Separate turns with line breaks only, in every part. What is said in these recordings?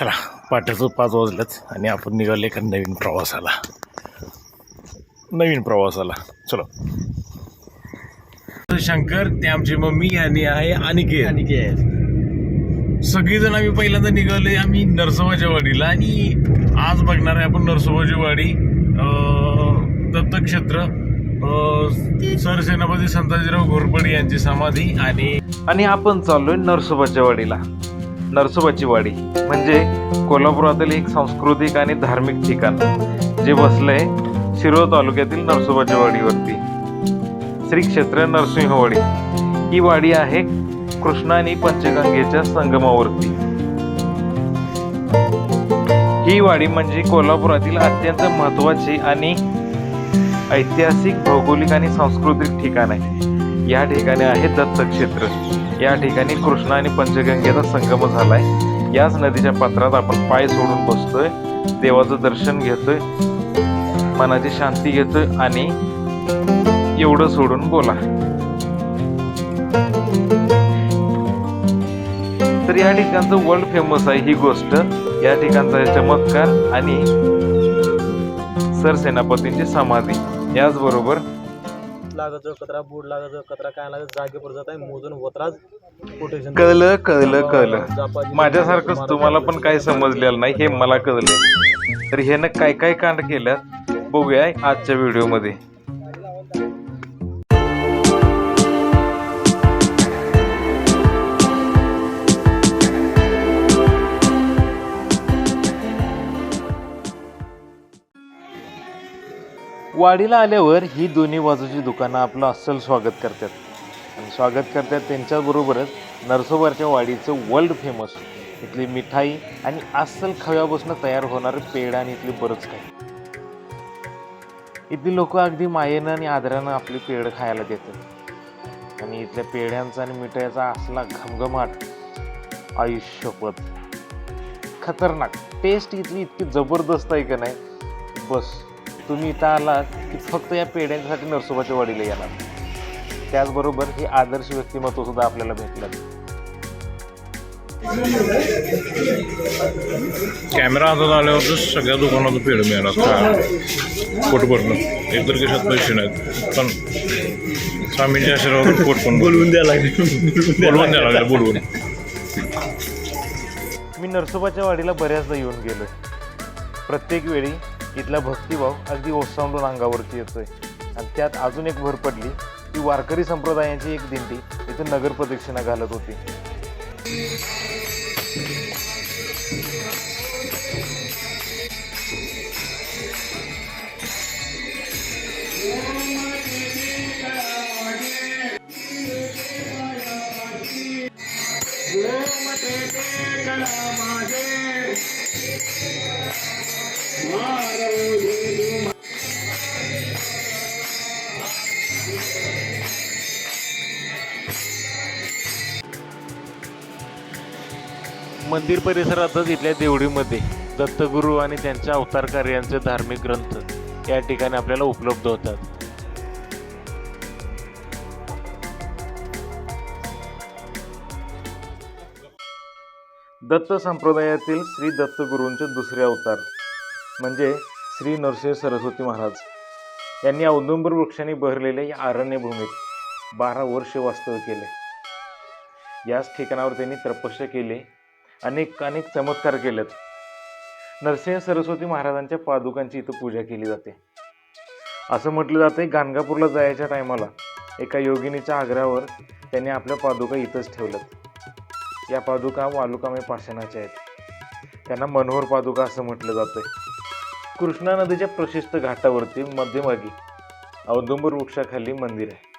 चला पाठीचं पाच वाजल्यात आणि आपण निघाले एका नवीन प्रवासाला. नवीन प्रवासाला. चलो. शंकर ते आमची मम्मी आणि आहे अनिकेत. सगळीजण आम्ही पहिल्यांदा निघालोय आम्ही नरसोबाच्या वाडीला आणि आज बघणार आहे आपण नरसोबाची वाडी अं, दत्तक्षेत्र अं, सरसेनापती संताजीराव घोरपडे यांची समाधी आणि
आणि आपण चाललोय नरसोबाच्या वाडीला. नरसोबाची वाडी. म्हणजे कोल्हापुरातील एक सांस्कृतिक आणि धार्मिक ठिकाण. जे बसले शिरोळ तालुक्यातील नरसोबाच्या वाडीवरती. श्री क्षेत्र नरसिंहवाडी ही वाडी आहे कृष्णा आणि पंचगंगेच्या संगमावरती. ही वाडी म्हणजे कोल्हापुरातील अत्यंत महत्वाची आणि ऐतिहासिक भौगोलिक आणि सांस्कृतिक ठिकाण आहे. या ठिकाणी आहे दत्तक्षेत्र. या ठिकाणी कृष्णा आणि पंचगंगेचा संगम झालाय. याच नदीच्या पात्रात आपण पाय सोडून बसतोय. देवाचं दर्शन घेतोय. मनाची शांती घेतोय आणि एवढं सोडून बोला. तर या ठिकाणचं वर्ल्ड फेमस आहे ही गोष्ट. या ठिकाणचा चमत्कार आणि सरसेनापतींची समाधी. याचबरोबर
लागत कचरा बूड लागत जो कचरा काय लागत जागेवर जात आहे मोजून होतराज कोटेशन
कळलं कळलं कळलं. माझ्यासारखंच तुम्हाला पण काही समजलेलं नाही हे मला कळलंय तर ह्यानं काय काय कांड केल्यात बघूया आजच्या व्हिडिओमध्ये वाडीला आल्यावर ही दोन्ही बाजूची दुकानं आपलं अस्सल स्वागत करतात. आणि स्वागत करतात त्यांच्याबरोबरच नरसोबारच्या वाडीचं वर्ल्ड फेमस इथली मिठाई आणि अस्सल खव्यापासून तयार होणारं पेढा आणि इथली बरंच काही. इथली लोक अगदी मायेनं आणि आदरानं आपली पेढ खायला देतात. आणि इथल्या पेढ्यांचा आणि मिठाईचा असला घमघमाट आयुष्यपद खतरनाक. टेस्ट इथली इतकी जबरदस्त आहे का नाही? बस. तुम्ही इथं आलात की फक्त या पेढ्यांसाठी नरसोबाच्या वाडीला येणार. त्याचबरोबर हे आदर्श व्यक्तिमत्व सुद्धा आपल्याला भेटलं.
कॅमेरा हातात आल्यावर सगळ्या दुकानात पेढ मिळाला का पोट भरणं एकतर कशात पैसे नाहीत. पण स्वामींच्या आशीर्वादात पोट पण बोलवून द्यायला लागले. बोलवून द्यायला लागले बोलवून.
मी नरसोबाच्या वाडीला बऱ्याचदा येऊन गेलोय प्रत्येक वेळी इथला भक्तिभाव अगदी ओसांडून अंगावरती येतोय. आणि त्यात अजून एक भर पडली की वारकरी संप्रदायाची एक दिंडी इथं नगर प्रदक्षिणा घालत होती. मंदिर परिसरातच इथल्या देवडीमध्ये दत्तगुरू आणि त्यांच्या अवतार कार्यांचे धार्मिक ग्रंथ या ठिकाणी आपल्याला उपलब्ध होतात. दत्त संप्रदायातील श्री दत्तगुरूंचे दुसरे अवतार म्हणजे श्री नरसिंह सरस्वती महाराज. यांनी औदुंबर वृक्षाने बहरलेल्या या अरण्यभूमीत बारा वर्ष वास्तव्य केले. याच ठिकाणावर त्यांनी तपस्या केली. अनेक अनेक चमत्कार केलेत. नरसिंह सरस्वती महाराजांच्या पादुकांची इथं पूजा केली जाते. असं म्हटलं जातं गाणगापूरला जायच्या टायमाला एका योगिनीच्या आग्रहावर त्यांनी आपल्या पादुका इथंच ठेवल्यात. या पादुका वालुकामय पाषाणाच्या आहेत. त्यांना मनोहर पादुका असं म्हटलं जातंय. कृष्णा नदीच्या प्रशिस्त घाटावरती मध्यभागी औदुंबर वृक्षाखाली मंदिर आहे.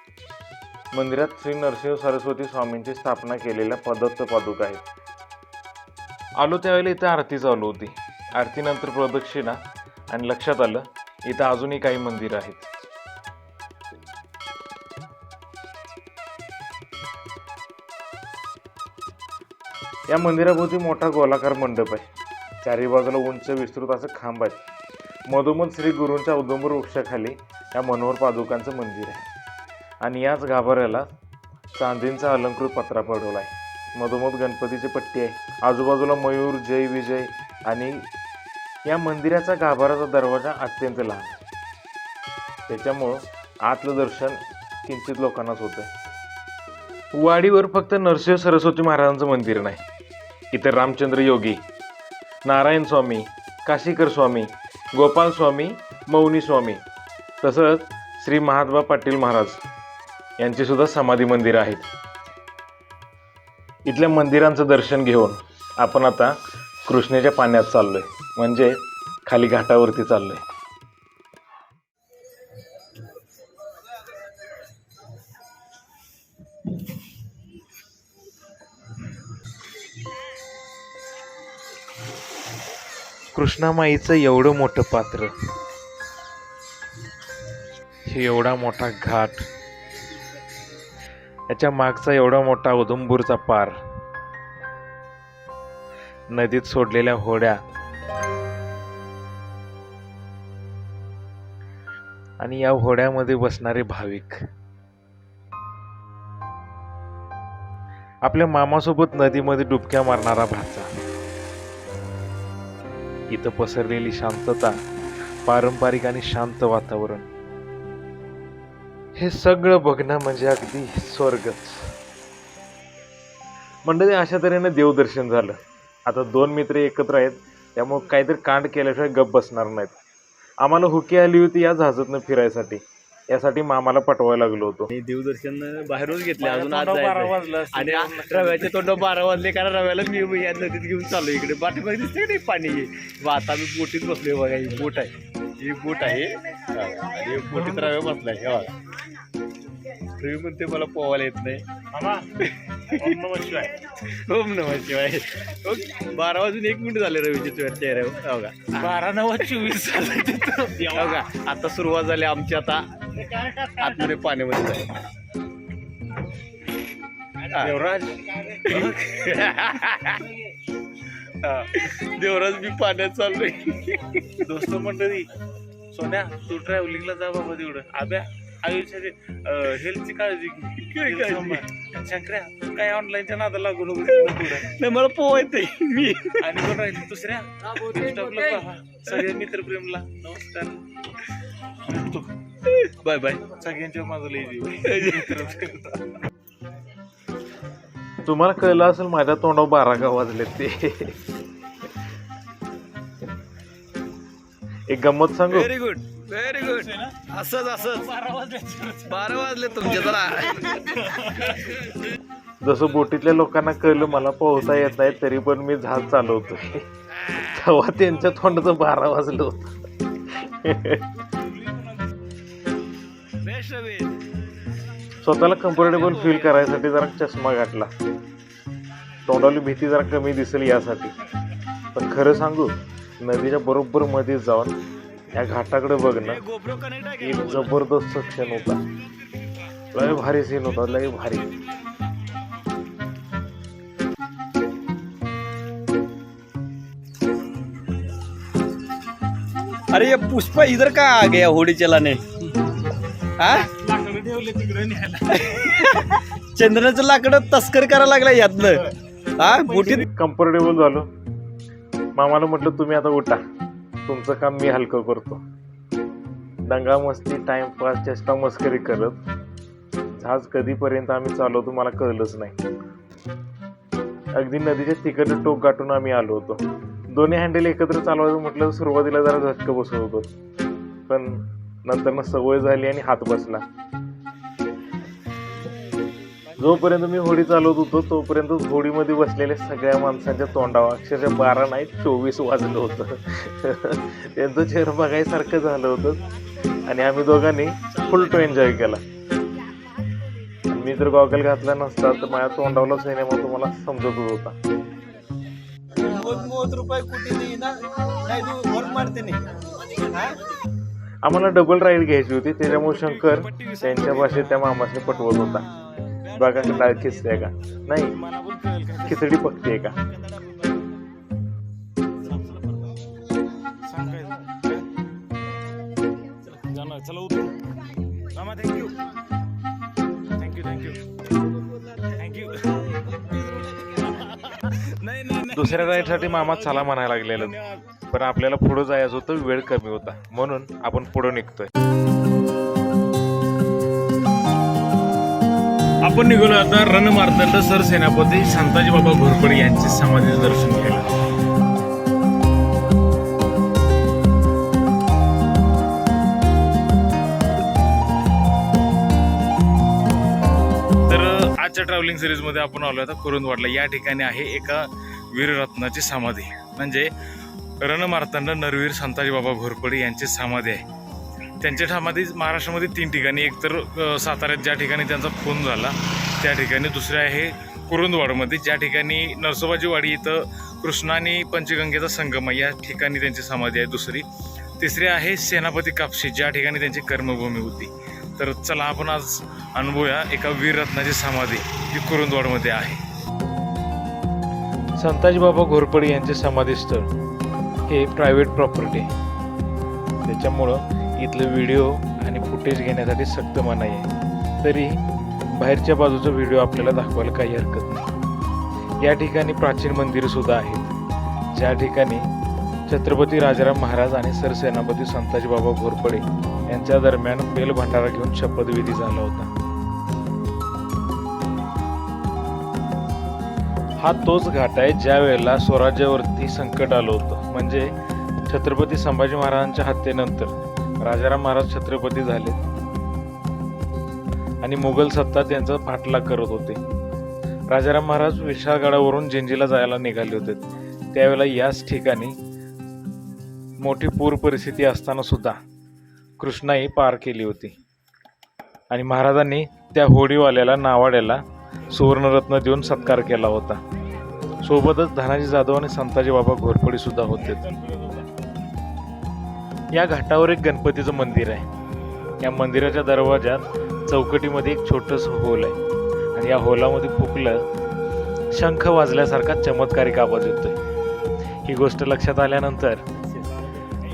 मंदिरात श्री नरसिंह सरस्वती स्वामींची स्थापना केलेल्या पदत्त पादुका आहेत. आलो त्यावेळेला इथं आरती चालू होती. आरतीनंतर प्रदक्षिणा आणि लक्षात आलं इथं अजूनही काही मंदिरं आहेत. या मंदिराभोवती मोठा गोलाकार मंडप आहे. चारी बाजूला उंच विस्तृत असं खांब आहे. मधोमध श्री गुरूंच्या उदंबर वृक्षाखाली या मनोहर पादुकांचं मंदिर आहे. आणि याच गाभाऱ्याला चांदींचा अलंकृत पत्रा पडवला आहे.
मधोमध गणपतीची पट्टी आहे. आजूबाजूला मयूर जय विजय आणि या मंदिराचा गाभाराचा दरवाजा अत्यंत लहान त्याच्यामुळं आतलं दर्शन किंचित लोकांनाच होतं वाडीवर फक्त नरसिंह सरस्वती महाराजांचं मंदिर नाही इतर रामचंद्र योगी नारायण स्वामी काशीकर स्वामी गोपाल स्वामी मौनी स्वामी तसंच श्री महात्मा पाटील महाराज यांची सुद्धा समाधी मंदिरं आहेत. इथल्या मंदिरांचं दर्शन घेऊन आपण आता कृष्णेच्या पाण्यात चाललोय. म्हणजे खाली घाटावरती चाललोय. कृष्णामाईचं एवढं मोठं पात्र. हे एवढा मोठा घाट. याच्या मागचा एवढा मोठा उधमपूरचा पार. नदीत सोडलेल्या होड्या. आणि या होड्यामध्ये बसणारे भाविक. आपल्या मामासोबत नदीमध्ये डुबक्या मारणारा भाचा. इथं पसरलेली शांतता पारंपरिक आणि शांत वातावरण. हे सगळं बघणं म्हणजे अगदी स्वर्गच. मंडळी अशा तऱ्हेने देवदर्शन झालं. आता दोन मित्र एकत्र आहेत त्यामुळे काहीतरी कांड केल्याशिवाय गप बसणार नाहीत. आम्हाला हुकी आली होती या जहाजातनं फिरायसाठी. यासाठी मामाला पटवायला लागलो होतो.
आणि देवदर्शन बाहेरूनच घेतले अजून आज.
वाजलं.
आणि रव्याचे तोंड बारा वाजले कारण रव्याला मी या नदीत घेऊन चाललो इकडे. पाठीमागे दिसते नाही पाणी? आता मी बोटीत बसलोय बघा ही बोट आहे. ही बोट आहे. आणि बोटीत रव्या बसलाय हे रवी म्हणते मला पोवायला येत नाही.
मामा ओम नमः शिवाय.
ओम नमः शिवाय. ओके. बारा वाजून एक मिनिट झाले रवीच्या चेहऱ्या- चेहऱ्यावर. हो का?
बारा नवा चोवीस झालं तिथं.
हो का? आता सुरुवात झाली आमची आता आतमध्ये पाण्यामध्ये हा.
देवराज.
हा. देवराज मी पाण्यात चाललोय.
दोस्त मंडळी सोन्या तू ट्रॅव्हलिंगला जा बाबा तेवढं. आब्या आयुष्याची हेल्थची काळजी घे. तू काय ऑनलाईनच्या नादा लागू नको.
नाही मला पोवायचंय मी.
आणि कोण राहिली? दुसऱ्या. सगळ्या मित्रप्रेमला. नमस्कार. भेटतो.
बाय बाय
सगळ्यांच्या माझं लई
तुम्हाला कळलं असेल माझ्या तोंडावर बारा का वाजले ते. एक गंमत सांगू?
व्हेरी गुड व्हेरी गुड असंच असंच. बारा वाजले तुमचे जरा.
जसं बोटीतल्या लोकांना कळलं मला पोहता येत नाही तरी पण मी जहाज चालवतोय. तेव्हा त्यांच्या तोंडाचं बारा वाजलं होतं. स्वतःला कम्फर्टेबल फील करायसाठी जरा चष्मा घातला तोंडावली भीती जरा कमी दिसेल यासाठी. पण खरं सांगू नदीच्या बरोबर मध्ये जाऊन या घाटाकडे बघणं एक जबरदस्त क्षण होता. लय भारी सीन होता लय भारी.
अरे ये पुष्पा इधर का आ गया होडी चलाने? हा चंद्राचं लाकड तस्कर करायला लागला यातनं. हा बोटीत
कम्फर्टेबल झालो. मामाला म्हटलं तुम्ही आता उठा. तुमचं काम मी हलकं करतो. दंगा मस्ती टाइमपास चेष्टा मस्करी करत जहाज कधीपर्यंत आम्ही चालवतो मला कळलंच नाही. अगदी नदीच्या तिकडे टोक गाठून आम्ही आलो होतो. दोन्ही हँडल एकत्र चालवायचं म्हटलं सुरुवातीला जरा झटकं बसत होतो. पण नंतर सवय झाली आणि हात बसला. जोपर्यंत मी होडी चालवत होतो तोपर्यंत होडीमध्ये बसलेल्या सगळ्या माणसांच्या तोंडावर अक्षरशः बारा नाही चोवीस वाजलं होतं. त्यांचं चेहर बघायसारखं झालं होतं. आणि आम्ही दोघांनी फुल टू एन्जॉय केला. मी जर गॉगल घातला नसता तर माझ्या तोंडावला सिनेमा तुम्हाला समजत होता. आम्हाला डबल राईड घ्यायची होती. त्याच्यामुळे शंकर त्यांच्या भाषेत त्या मामाशी पटवत होता. बघा का डाळ खिचते का? नाही. खिचडी पकते का?
चला उतरू मामा थँक्यू थँक्यू थँक्यू थँक्यू दुसऱ्या राईडसाठी मामा चला म्हणायला लागलेलं. पण आपल्याला पुढं जायचं होतं वेळ कमी होता. म्हणून आपण पुढं निघतोय.
आपण निघालो आता रणमार्तंड सरसेनापती संताजी बाबा घोरपडे यांचे समाधीचं दर्शन केलं तर आजच्या ट्रॅव्हलिंग सिरीजमध्ये आपण आलो आता कुरुंदवाडला. या ठिकाणी आहे एका वीररत्नाची समाधी. म्हणजे रणमार्तंड नरवीर संताजी बाबा घोरपडे यांची समाधी आहे. त्यांच्या ठामध्ये महाराष्ट्रामध्ये तीन ठिकाणी. एक तर साताऱ्यात ज्या ठिकाणी त्यांचा खून झाला त्या ठिकाणी दुसरे आहे कुरुंदवाडमध्ये. ज्या ठिकाणी नरसोबाजीवाडी इथं कृष्णा आणि पंचगंगेचा संगम या ठिकाणी त्यांची समाधी आहे दुसरी. तिसरी आहे सेनापती कापशी ज्या ठिकाणी त्यांची कर्मभूमी होती. तर चला आपण आज अनुभवूया एका वीररत्नाची समाधी जी कुरुंदवाडमध्ये आहे.
संताजी बाबा घोरपडे यांचे समाधीस्थळ हे प्रायव्हेट प्रॉपर्टी त्याच्यामुळं इथलं व्हिडिओ आणि फुटेज घेण्यासाठी सक्त मनाई आहे. तरी बाहेरच्या बाजूचा व्हिडिओ आपल्याला दाखवायला काही हरकत नाही. या ठिकाणी प्राचीन मंदिरं सुद्धा आहेत. ज्या ठिकाणी छत्रपती राजाराम महाराज आणि सरसेनापती संताजी बाबा घोरपडे यांच्या दरम्यान बेल भंडारा घेऊन शपथविधी झाला होता. हा तोच घाट आहे ज्या वेळेला स्वराज्यावरती संकट आलं होतं. म्हणजे छत्रपती संभाजी महाराजांच्या हत्येनंतर. राजाराम महाराज छत्रपती झाले. आणि मुघल सत्ता त्यांचा पाठलाग करत होते. राजाराम महाराज विशाळगडावरून जिंजीला जायला निघाले होते. त्यावेळेला याच ठिकाणी मोठी पूर परिस्थिती असताना सुद्धा कृष्णाई पार केली होती. आणि महाराजांनी त्या होडीवाल्याला नावाड्याला सुवर्णरत्न देऊन सत्कार केला होता. सोबतच धनाजी जाधव आणि संताजी बाबा घोरपडी सुद्धा होते. या घाटावर एक गणपतीचं मंदिर आहे. या मंदिराच्या दरवाजात चौकटीमध्ये एक छोटस होल आहे. आणि या होलामध्ये फुकलं शंख वाजल्यासारखा चमत्कारिक आवाज आहे ही गोष्ट लक्षात आल्यानंतर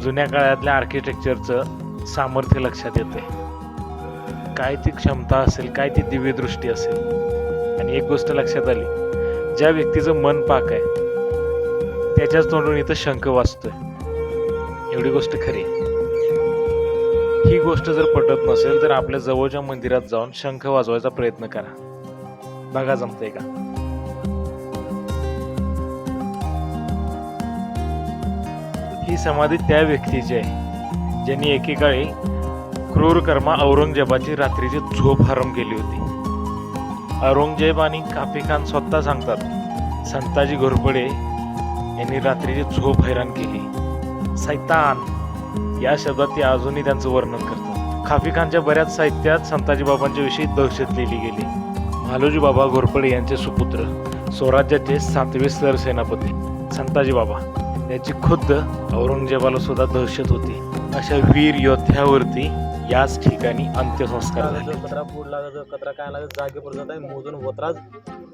जुन्या काळातल्या आर्किटेक्चरचं सामर्थ्य लक्षात येते काय ती क्षमता असेल काय ती दिव्यदृष्टी असेल? आणि एक गोष्ट लक्षात आली. ज्या व्यक्तीचं मन पाक आहे त्याच्याच तोंडून इथं शंख वाजतोय. एवढी गोष्ट खरी. ही गोष्ट जर पटत नसेल तर आपल्या जवळच्या मंदिरात जाऊन शंख वाजवायचा प्रयत्न करा. बघा जमतंय का? ही समाधी त्या व्यक्तीची आहे ज्यांनी एकेकाळी क्रूर कर्मा औरंगजेबाची रात्रीची झोप हरम केली होती. औरंगजेब आणि काफी खान स्वतः सांगतात संताजी घोरपडे यांनी रात्रीची झोप हैराण केली. सैतान. या शब्दात ते अजूनही त्यांचं वर्णन करतात. खाफी खानच्या बऱ्याच साहित्यात संताजी बाबांच्या विषयी दहशत लिहिली गेली. मालोजी बाबा घोरपडे यांचे सुपुत्र स्वराज्याचे सातवे सरसेनापती संताजी बाबा. याची खुद्द औरंगजेबाला सुद्धा दहशत होती. अशा वीर योद्ध्यावरती याच ठिकाणी अंत्यसंस्कार झाले.
कचरा फूड कचरा काय लागत जागेपर्यंत आहे मोजून वत्राच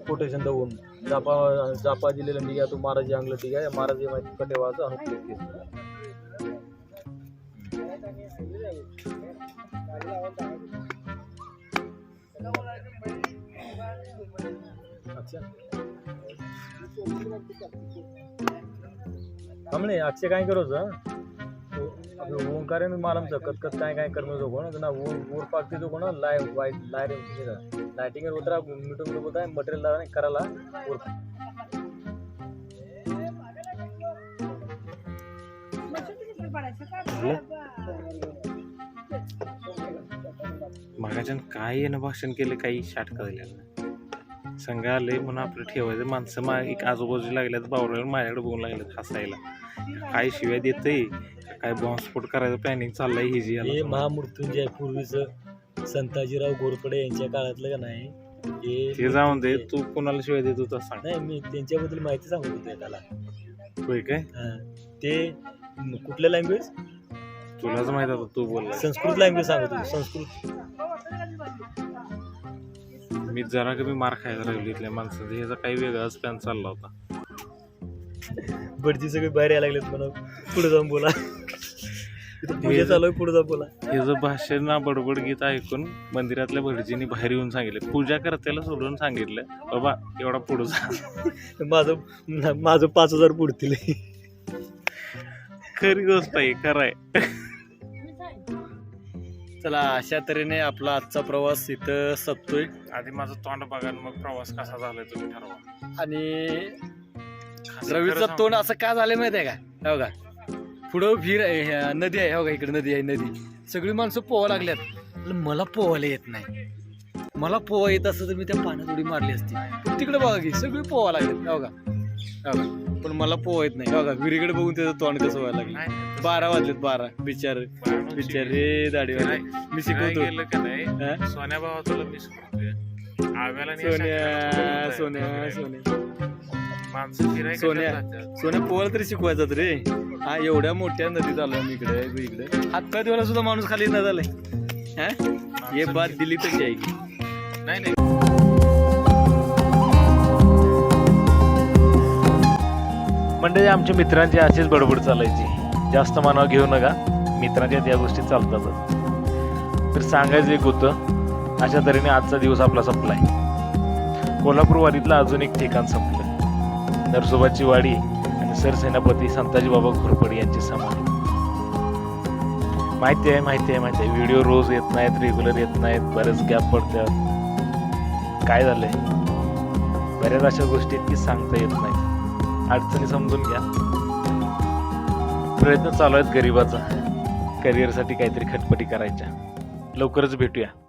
कोटेशन देऊन जापा जापा दिलेलं ठीक आहे तू महाराज अंगलं ठीक आहे महाराजी माहिती कटेवाचं अनुकूल अच्छा हमने अक्षय काय करो आपलं ओंकार मालम कत कत काय काय करनो जो कोण? ना ऊर ऊर पाकती जो कोण? लाय वाईट लाय लाइटिंग उतरा मिटून मिटून होता मटेरियल लावा करायला ऊर
मागाच्यान काय येणं भाषण केलं काही शाटका दिल्या संघ आले म्हणून आपलं ठेवायचं. माणसं मा एक आजूबाजूला लागल्यात बावराला माझ्याकडे बघून लागल्यात हसायला. काय शिव्या देतय? काय बॉम्बस्फोट करायचं प्लॅनिंग चाललंय ही जी
हे महामृत्युंजय पूर्वीचं संताजीराव घोरपडे यांच्या काळातलं का नाही
ते
हे
जाऊन दे तू कोणाला शिवाय देत होता सांग.
नाही मी त्यांच्याबद्दल माहिती सांगत होते त्याला
होय काय.
ते म- कुठलं लँग्वेज
तुलाच माहीत आता तू बोलला
संस्कृत लँग्वेज सांगत होते संस्कृत.
मी जरा कमी मार खायला राहिलो इथल्या माणसाचा. ह्याचा काही वेगळाच प्लॅन चालला होता.
भटजी सगळे बाहेर यायला लागलेत म्हणून पुढे जाऊन बोला. इथं पूजा चालू आहे पुढे जा बोला.
हे जर भाषण ना बडबड गीत ऐकून मंदिरातल्या भटजींनी बाहेर येऊन सांगितलं. पूजा करत्याला सोडून सांगितलं. बाबा एवढा पुढं जा.
माझं माझं पाच हजार पुढतील.
खरी गोष्ट आहे खरं आहे.
चला अशा तऱ्हेने आपला आजचा प्रवास इथं संपतोय.
आधी माझं तोंड बघा आणि मग प्रवास कसा झालाय तुम्ही ठरवा.
आणि
असं
रवीचं तोंड असं का झालं माहिती आहे का? हो का पुढं विहीर आहे नदी आहे हो का इकडे नदी आहे नदी. सगळी माणसं पोहा लागल्यात. म्हणलं, मला पोहायला येत नाही. मला पोहा येत असतं तर मी त्या पाण्यात उडी मारली असती. पण तिकडे बघा की सगळी पोहा लागल्यात. हो का हो का पण मला पोहा येत नाही. हो का विहिरीकडे बघून त्याचं तोंड कसं व्हायला लागलं. बारा वाजलेत बारा. बिचार बिचारे
फिराय-
मी शिकवतो.
का नाही?
हा?
सोन्या भावा तुला आव्याला आणि
सोन्या सोन्या. सोन्या. सोन्या. सोन्या पोहायला तरी शिकवायचं रे. हा एवढ्या मोठ्या नदीत आलोय आम्ही इकडे इकडे. हात पाय धुवायला सुद्धा माणूस खाली न झालाय. हा? ये बात दिली तर जायगी
नाही नाही.
म्हणजे आमच्या मित्रांची अशीच बडबड चालायची. जास्त मनावर घेऊ नका. मित्रांच्या त्या गोष्टी चालतातच. तर सांगायचं एक होतं अशा तऱ्हेने आजचा दिवस आपला संपलाय. कोल्हापूर वाडीतलं अजून एक ठिकाण संपलं. नरसोबाची वाडी आणि सरसेनापती संताजी बाबा घोरपडे यांची समाधी. माहिती आहे माहिती आहे माहिती आहे. व्हिडिओ रोज येत नाहीत रेग्युलर येत नाहीत. बरेच गॅप पडतात. काय झालंय? बऱ्याच अशा गोष्टी आहेत की सांगता येत नाहीत. अडचणी समजून घ्या. प्रयत्न चालू आहेत गरिबाचा. करिअरसाठी काहीतरी खटपटी करायच्या. लवकरच भेटूया.